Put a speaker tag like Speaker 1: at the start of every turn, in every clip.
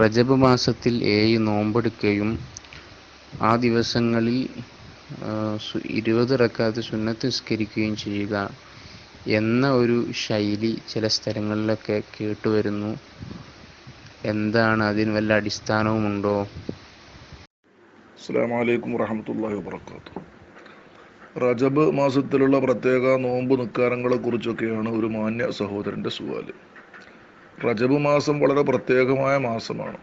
Speaker 1: റജബ് മാസത്തിൽ ഏഴ് നോമ്പെടുക്കുകയും ആ ദിവസങ്ങളിൽ ഇരുപത് റക്കാത്ത് സുന്നത്ത് നിസ്കരിക്കുകയും ചെയ്യുക എന്ന ഒരു ശൈലി ചില സ്ഥലങ്ങളിലൊക്കെ കേട്ടുവരുന്നു. എന്താണ് അതിന് വല്ല അടിസ്ഥാനവുമുണ്ടോ?
Speaker 2: അസ്സാം വലൈക്കും വറഹമത്തല്ലാഹി വാബർക്കാത്തു റജബ് മാസത്തിലുള്ള പ്രത്യേക നോമ്പ് നിക്കാരങ്ങളെ കുറിച്ചൊക്കെയാണ് ഒരു മാന്യ സഹോദരന്റെ സുവാൽ. റജബ് മാസം വളരെ പ്രത്യേകമായ മാസമാണ്.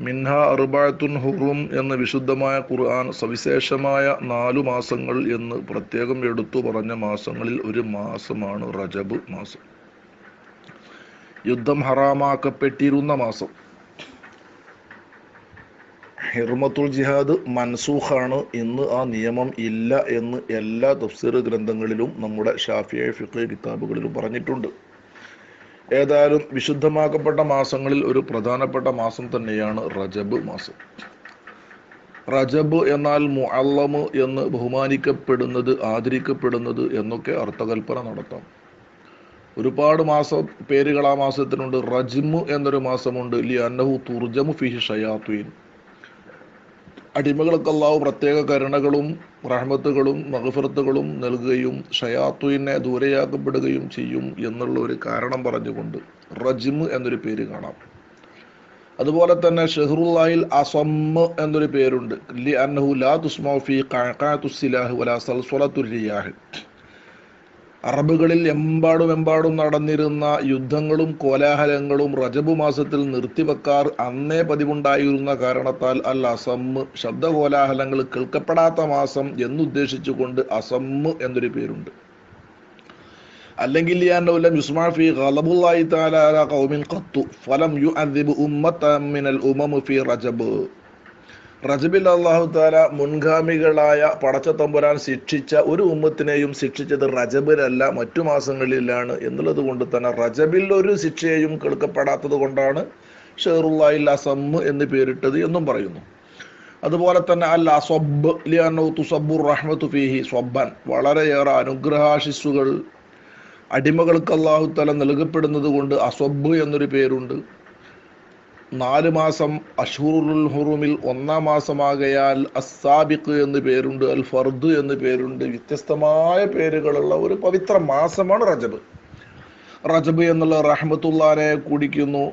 Speaker 2: മിൻഹ അറുബായത്തുൻ ഹുറും എന്ന വിശുദ്ധമായ ഖുർആൻ സവിശേഷമായ നാലു മാസങ്ങൾ എന്ന് പ്രത്യേകം എടുത്തു പറഞ്ഞ മാസങ്ങളിൽ ഒരു മാസമാണ് റജബ് മാസം. യുദ്ധം ഹറാമാക്കപ്പെട്ടിരുന്ന മാസം. ഹിർമത്തുൽ ജിഹാദ് മൻസൂഖാണ്. ഇന്ന് ആ നിയമം ഇല്ല എന്ന് എല്ലാ തഫ്സീർ ഗ്രന്ഥങ്ങളിലും നമ്മുടെ ഷാഫിയ ഫിഖ് കിതാബുകളിലും പറഞ്ഞിട്ടുണ്ട്. ഏതായാലും വിശുദ്ധമാക്കപ്പെട്ട മാസങ്ങളിൽ ഒരു പ്രധാനപ്പെട്ട മാസം തന്നെയാണ് റജബ് മാസം. റജബ് എന്നാൽ മുഅല്ലമ് എന്ന് ബഹുമാനിക്കപ്പെടുന്നത് ആദരിക്കപ്പെടുന്നത് എന്നൊക്കെ അർത്ഥകൽപ്പന നടത്താം. ഒരുപാട് മാസം പേരുകൾ ആ മാസത്തിനുണ്ട്. റജിമ് എന്നൊരു മാസമുണ്ട്. ലി അന്നഹു തുർജമു ഫിഹി ഷയാത്വീൻ അടിമകൾക്ക് അള്ളാഹു പ്രത്യേക കരുണകളും റഹ്മത്തുകളും മഗ്ഫിറത്തുകളും നൽകുകയും ഷയാത്തുവിനെ ദൂരെയാക്കപ്പെടുകയും ചെയ്യും എന്നുള്ള ഒരു കാരണം പറഞ്ഞുകൊണ്ട് റജിമ് എന്നൊരു പേര് കാണാം. അതുപോലെ തന്നെ ഷെഹ്റുല്ലായിൽ അസമ്മ് എന്നൊരു പേരുണ്ട്. ലി അന്നഹു ലാ തുസ്മൗഫി ഖഅഖഅത്തുസ്സിലാഹ് വലാ സൽസലത്തുർ റിയാഹ്. അറബുകളിൽ എമ്പാടും എമ്പാടും നടന്നിരുന്ന യുദ്ധങ്ങളും കോലാഹലങ്ങളും റജബു മാസത്തിൽ നിർത്തിവെക്കാർ അന്നേ പതിവുണ്ടായിരുന്ന കാരണത്താൽ അൽ അസമ്മ് ശബ്ദകോലാഹലങ്ങൾ കേൾക്കപ്പെടാത്ത മാസം എന്നുദ്ദേശിച്ചുകൊണ്ട് അസമ്മ് എന്നൊരു പേരുണ്ട്. അല്ലെങ്കിൽ ലിയാന്നൗലം യുസ്മാ ഫി ഖലബുല്ലാഹി തആല ഖൗമിൻ ഫലം യുഅദ്ദിബു ഉമ്മത്തൻ മിനൽ ഉമമ ഫി റജബ്. റജബിൽ അള്ളാഹു താല മുൻഗാമികളായ പടച്ച തമ്പുരാൻ ശിക്ഷിച്ച ഒരു ഉമ്മത്തിനെയും ശിക്ഷിച്ചത് റജബിലല്ല മറ്റു മാസങ്ങളിലാണ് എന്നുള്ളത് കൊണ്ട് തന്നെ റജബിൽ ഒരു ശിക്ഷയെയും കേൾക്കപ്പെടാത്തത് കൊണ്ടാണ് ഷെറുല്ലായിൽ അസമ്മ് എന്ന് പേരിട്ടത് എന്നും പറയുന്നു. അതുപോലെ തന്നെ അല്ല സൊബ് ലിയാനോ തുസബുർ റഹ്മത്തു ഫീഹി സ്വബൻ വളരെയേറെ അനുഗ്രഹാശിസ്സുകൾ അടിമകൾക്ക് അള്ളാഹു തല നൽകപ്പെടുന്നത് കൊണ്ട് അസൊബ് എന്നൊരു പേരുണ്ട്. നാല് മാസം അഷൂറുൽ ഹുറുമിൽ ഒന്നാം മാസമാകയാൽ അസാബിഖ് എന്ന് പേരുണ്ട് അൽ ഫർദ് എന്ന് പേരുണ്ട്. വ്യത്യസ്തമായ പേരുകളുള്ള ഒരു പവിത്ര മാസമാണ് റജബ്. റജബ് എന്നുള്ള റഹ്മത്തുല്ലാനെ കുടിക്കുന്നു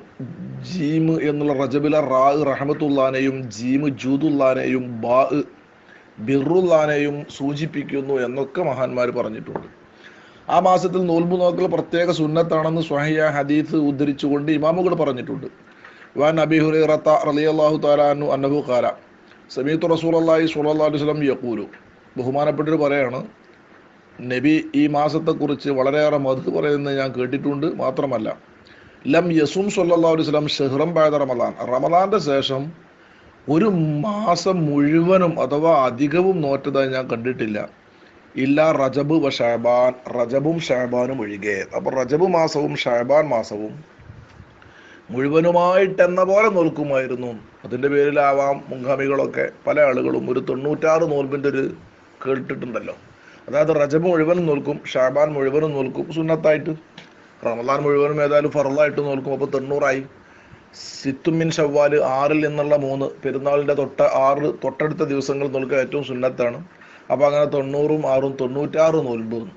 Speaker 2: ജീമ് എന്നുള്ള റജബിലെ റാ റഹ്മത്തുല്ലാനെയും ജീമ് ജൂദുല്ലാനെയും ബാ ബിറുല്ലാനെയും സൂചിപ്പിക്കുന്നു എന്നൊക്കെ മഹാന്മാർ പറഞ്ഞിട്ടുണ്ട്. ആ മാസത്തിൽ നോൽമ്പ് നോക്കൽ പ്രത്യേക സുന്നത്താണെന്ന് സ്വഹിയ ഹദീസ് ഉദ്ധരിച്ചുകൊണ്ട് ഇമാമുകൾ പറഞ്ഞിട്ടുണ്ട്. വാൻ അബി ഹുറൈറത്ത റളിയല്ലാഹു തആല അൻഹു അന്നഹു ഖാല സമീഅത്തു റസൂലുള്ളാഹി സ്വല്ലല്ലാഹു അലൈഹി വസല്ലം യഖൂലു ബഹുമാനപ്പെട്ടൊരു പറയാണ് നബി ഈ മാസത്തെക്കുറിച്ച് വളരെയേറെ മധു പറയുന്നത് ഞാൻ കേട്ടിട്ടുണ്ട് മാത്രമല്ല. ലം യസും സല്ലാ അലൈഹി വസല്ലം ഷഹ്റം ബഅദ റമദാൻ. റമദാന്റെ ശേഷം ഒരു മാസം മുഴുവനും അഥവാ അധികവും നോറ്റതായി ഞാൻ കണ്ടിട്ടില്ല. ഇല്ല റജബ് വ ഷാബാൻ റജബും ഷാബാനും ഒഴികെ. അപ്പോൾ റജബ് മാസവും ഷാബാൻ മാസവും മുഴുവനുമായിട്ട് എന്ന പോലെ നോൽക്കുമായിരുന്നു. അതിന്റെ പേരിലാവാം മുൻഗാമികളൊക്കെ. പല ആളുകളും ഒരു തൊണ്ണൂറ്റാറ് നോൽപ്പിന്റെ ഒരു കേട്ടിട്ടുണ്ടല്ലോ. അതായത് റജബ് മുഴുവനും നോൽക്കും ഷാബാൻ മുഴുവനും നോൽക്കും. സുന്നത്തായിട്ട്. റമദാൻ മുഴുവനും ഏതായാലും ഫറലായിട്ട് നോൽക്കും. അപ്പോൾ തൊണ്ണൂറായി. സിത്തുമിൻ ഷവ്വാൽ ആറിൽ നിന്നുള്ള മൂന്ന്. പെരുന്നാളിന്റെ തൊട്ട ആറ് തൊട്ടടുത്ത ദിവസങ്ങൾ നോൽക്കുക ഏറ്റവും സുന്നത്താണ്. അപ്പോൾ അങ്ങനെ തൊണ്ണൂറും ആറും തൊണ്ണൂറ്റാറ് നോൽമ്പും.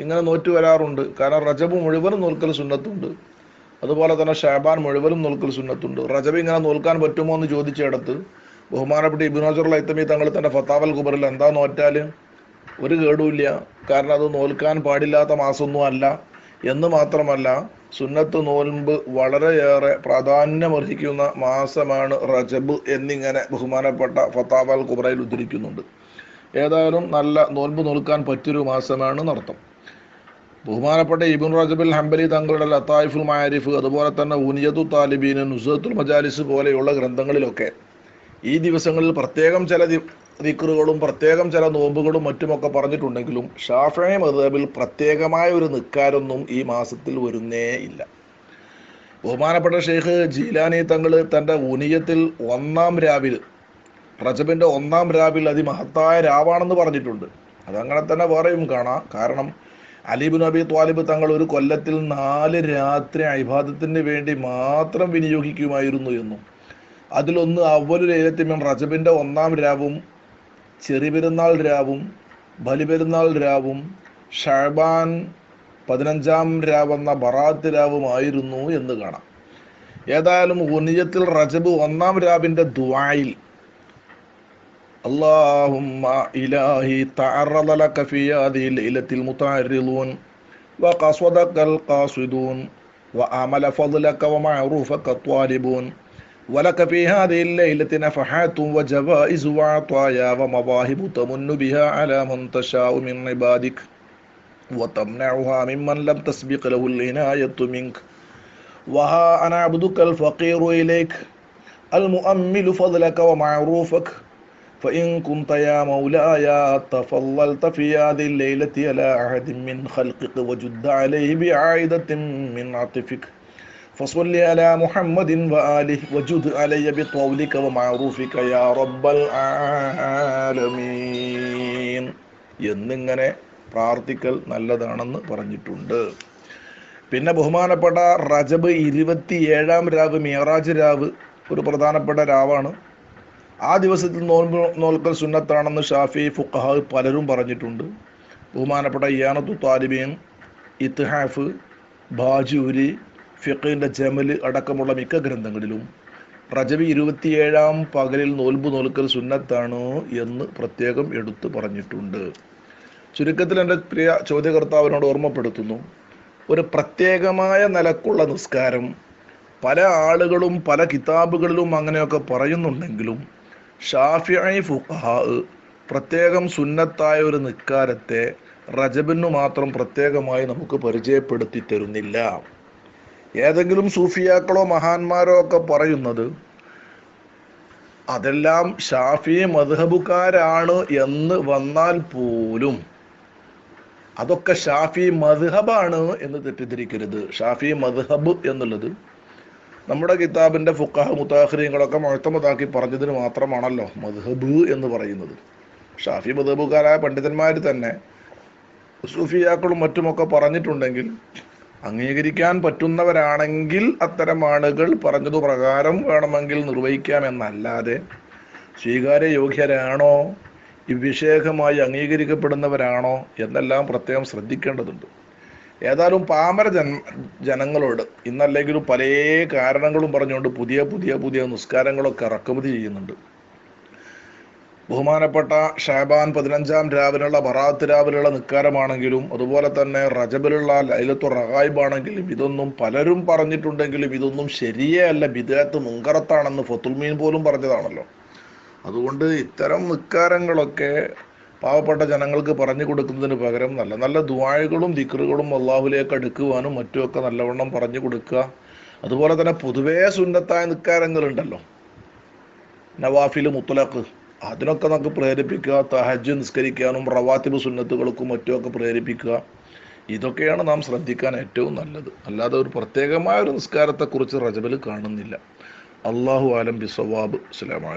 Speaker 2: ഇങ്ങനെ നോറ്റ് വരാറുണ്ട്. കാരണം റജബ് മുഴുവനും നോൽക്കൽ സുന്നത്തുണ്ട്. അതുപോലെ തന്നെ ഷാബാൻ മുഴുവനും നോൽക്കൽ സുന്നത്തുണ്ട്. റജബ് ഇങ്ങനെ നോൽക്കാൻ പറ്റുമോ എന്ന് ചോദിച്ചിടത്ത് ബഹുമാനപ്പെട്ട ഇബിനോജർ ലൈത്തമി തങ്ങൾ തന്റെ ഫത്താവൽ കുബറിൽ എന്താ നോറ്റാൽ ഒരു കേടുമില്ല കാരണം അത് നോൽക്കാൻ പാടില്ലാത്ത മാസമൊന്നും അല്ല. എന്ന് മാത്രമല്ല സുന്നത്ത് നോൽമ്പ് വളരെയേറെ പ്രാധാന്യമർഹിക്കുന്ന മാസമാണ് റജബ് എന്നിങ്ങനെ ബഹുമാനപ്പെട്ട ഫത്താവൽ കുബറയിൽ ഉദ്ധരിക്കുന്നുണ്ട്. ഏതായാലും നല്ല നോൽമ്പ് നോൽക്കാൻ പറ്റിയൊരു മാസമാണ് നടത്തം ബഹുമാനപ്പെട്ട ഇബുൻ റജബിൽ ഹംബലി തങ്ങളുടെ ലത്തായിഫുൽ മാരിഫ് അതുപോലെ തന്നെ ഉനിയതു താലിബീൻ നുസത്തുൽ മജാലിസ് പോലെയുള്ള ഗ്രന്ഥങ്ങളിലൊക്കെ ഈ ദിവസങ്ങളിൽ പ്രത്യേകം ചില ദിക്കറുകളും പ്രത്യേകം ചില നോമ്പുകളും മറ്റുമൊക്കെ പറഞ്ഞിട്ടുണ്ടെങ്കിലും ഷാഫി മദബിൽ പ്രത്യേകമായ ഒരു നിക്കാരൊന്നും ഈ മാസത്തിൽ വരുന്നേ ഇല്ല. ബഹുമാനപ്പെട്ട ഷെയ്ഖ് ജീലാനി തങ്ങൾ തന്റെ ഉനിയത്തിൽ ഒന്നാം രാവിൽ റജബിന്റെ ഒന്നാം രാവിൽ അതിമഹത്തായ രാവാണെന്ന് പറഞ്ഞിട്ടുണ്ട്. അതങ്ങനെ തന്നെ വേറെയും കാണാം. കാരണം അലിബിൻ അബി ത്വാലിബ് തങ്ങൾ ഒരു കൊല്ലത്തിൽ നാല് രാത്രി അഭിഭാദത്തിന് വേണ്ടി മാത്രം വിനിയോഗിക്കുമായിരുന്നു എന്നും. അതിലൊന്ന് അവലു ലേലത്തിമം റജബിന്റെ ഒന്നാം രാവും ചെറിയ പെരുന്നാൾ രാവും ബലിപെരുന്നാൾ രാവും ഷാബാൻ പതിനഞ്ചാം രാവെന്ന ബറാത്ത് രാവുമായിരുന്നു എന്ന് കാണാം. ഏതായാലും ഉനിയത്തിൽ റജബ് ഒന്നാം രാവിന്റെ ദുആയിൽ اللهم إلهي تعرض لك في هذه الليلة المتعرضون وقصدك القاصدون وآمل فضلك ومعروفك الطالبون. ولك في هذه الليلة نفحات وجوائز وعطايا ومواهب تمن بها على من تشاء من عبادك وتمنعها ممن لم تسبق له العناية منك. وها أنا عبدك الفقير إليك المؤمل فضلك ومعروفك فإن كنت يا مولاي تفضلت في هذه الليلة على أحد من خلقك وجد عليه بعائدة من عطفك فصل على محمد وآله وجد علي بطولك ومعروفك يا رب العالمين എന്നിങ്ങനെ പ്രാർത്ഥിക്കൽ നല്ലതാണെന്ന് പറഞ്ഞിട്ടുണ്ട് പിന്നെ ബഹുമാനപ്പെട്ട റജബ് ഇരുപത്തിയേഴാം രാവ് മിയറാജ് രാവ് ഒരു പ്രധാനപ്പെട്ട രാവാണ് ആ ദിവസത്തിൽ നോൽമ്പ് നോൽക്കൽ സുന്നത്താണെന്ന് ഷാഫി ഫുഖഹ പലരും പറഞ്ഞിട്ടുണ്ട്. ബഹുമാനപ്പെട്ട ഇയാനത്തു താലിബീൻ ഇത്ഹാഫ് ബാജൂരി ഫിഖിന്റെ ജമൽ അടക്കമുള്ള മിക്ക ഗ്രന്ഥങ്ങളിലും റജബി ഇരുപത്തിയേഴാം പകലിൽ നോൽമ്പ് നോൽക്കൽ സുന്നത്താണ് എന്ന് പ്രത്യേകം എടുത്തു പറഞ്ഞിട്ടുണ്ട്. ചുരുക്കത്തിൽ എന്റെ പ്രിയ ചോദ്യകർത്താവിനോട് ഓർമ്മപ്പെടുത്തുന്നു. ഒരു പ്രത്യേകമായ നിലക്കുള്ള നിസ്കാരം പല ആളുകളും പല കിതാബുകളിലും അങ്ങനെയൊക്കെ പറയുന്നുണ്ടെങ്കിലും ഷാഫിഐ ഫുഖാ പ്രത്യേകം സുന്നത്തായ ഒരു നിക്കാരത്തെ റജബിനു മാത്രം പ്രത്യേകമായി നമുക്ക് പരിചയപ്പെടുത്തി തരുന്നില്ല. ഏതെങ്കിലും സൂഫിയാക്കളോ മഹാന്മാരോ ഒക്കെ പറയുന്നത് അതെല്ലാം ഷാഫി മധുഹബുക്കാരാണ് എന്ന് വന്നാൽ പോലും അതൊക്കെ ഷാഫി മധുഹബാണ് എന്ന് തെറ്റിദ്ധരിക്കരുത്. ഷാഫി മധുഹബ് എന്നുള്ളത് നമ്മുടെ കിതാബിന്റെ ഫുക്കാഹ് മുത്താഹ്രീങ്ങളൊക്കെ മുഴത്തമതാക്കി പറഞ്ഞതിന് മാത്രമാണല്ലോ മദ്ഹബ് എന്ന് പറയുന്നത്. ഷാഫി മദ്ഹബുകാരായ പണ്ഡിതന്മാർ തന്നെ സൂഫിയാക്കളും മറ്റുമൊക്കെ പറഞ്ഞിട്ടുണ്ടെങ്കിൽ അംഗീകരിക്കാൻ പറ്റുന്നവരാണെങ്കിൽ അത്തരം ആളുകൾ പറഞ്ഞതു പ്രകാരം വേണമെങ്കിൽ നിർവഹിക്കാമെന്നല്ലാതെ സ്വീകാര്യ യോഗ്യരാണോ ഇവിഷേകമായി അംഗീകരിക്കപ്പെടുന്നവരാണോ എന്നെല്ലാം പ്രത്യേകം ശ്രദ്ധിക്കേണ്ടതുണ്ട്. ഏതായാലും പാമര ജൻ ജനങ്ങളോട് ഇന്നല്ലെങ്കിലും പല കാരണങ്ങളും പറഞ്ഞുകൊണ്ട് പുതിയ പുതിയ പുതിയ നിസ്കാരങ്ങളൊക്കെ ഇറക്കുമതി ചെയ്യുന്നുണ്ട്. ബഹുമാനപ്പെട്ട ഷാബാൻ പതിനഞ്ചാം രാവിലുള്ള ബറാത്ത് രാവിലുള്ള നിക്കാരമാണെങ്കിലും അതുപോലെ തന്നെ റജബിലുള്ള ലൈലത്തു റഹായിബാണെങ്കിലും ഇതൊന്നും പലരും പറഞ്ഞിട്ടുണ്ടെങ്കിലും ഇതൊന്നും ശരിയേ അല്ല. ബിദാത്ത് മുങ്കറത്താണെന്ന് ഫത്തുൽമീൻ പോലും പറഞ്ഞതാണല്ലോ. അതുകൊണ്ട് ഇത്തരം നിക്കാരങ്ങളൊക്കെ പാവപ്പെട്ട ജനങ്ങൾക്ക് പറഞ്ഞു കൊടുക്കുന്നതിന് പകരം നല്ല നല്ല ദുവാഴകളും ദിക്റുകളും അള്ളാഹുലേക്ക് അടുക്കുവാനും മറ്റുമൊക്കെ നല്ലവണ്ണം പറഞ്ഞു കൊടുക്കുക. അതുപോലെ തന്നെ പൊതുവേ സുന്നത്തായ നിൽക്കാരങ്ങളുണ്ടല്ലോ നവാഫിൽ മുത്തലാഖ്. അതിനൊക്കെ നമുക്ക് പ്രേരിപ്പിക്കുക തഹജ് നിസ്കരിക്കാനും റവാത്തിബ് സുന്നത്തുകൾക്കും മറ്റുമൊക്കെ പ്രേരിപ്പിക്കുക. ഇതൊക്കെയാണ് നാം ശ്രദ്ധിക്കാൻ ഏറ്റവും നല്ലത്. അല്ലാതെ ഒരു പ്രത്യേകമായ ഒരു നിസ്കാരത്തെക്കുറിച്ച് റജബിൽ കാണുന്നില്ല. അള്ളാഹു ആലം ബിസവാബ് അസ്സലാമു അലൈക്കും.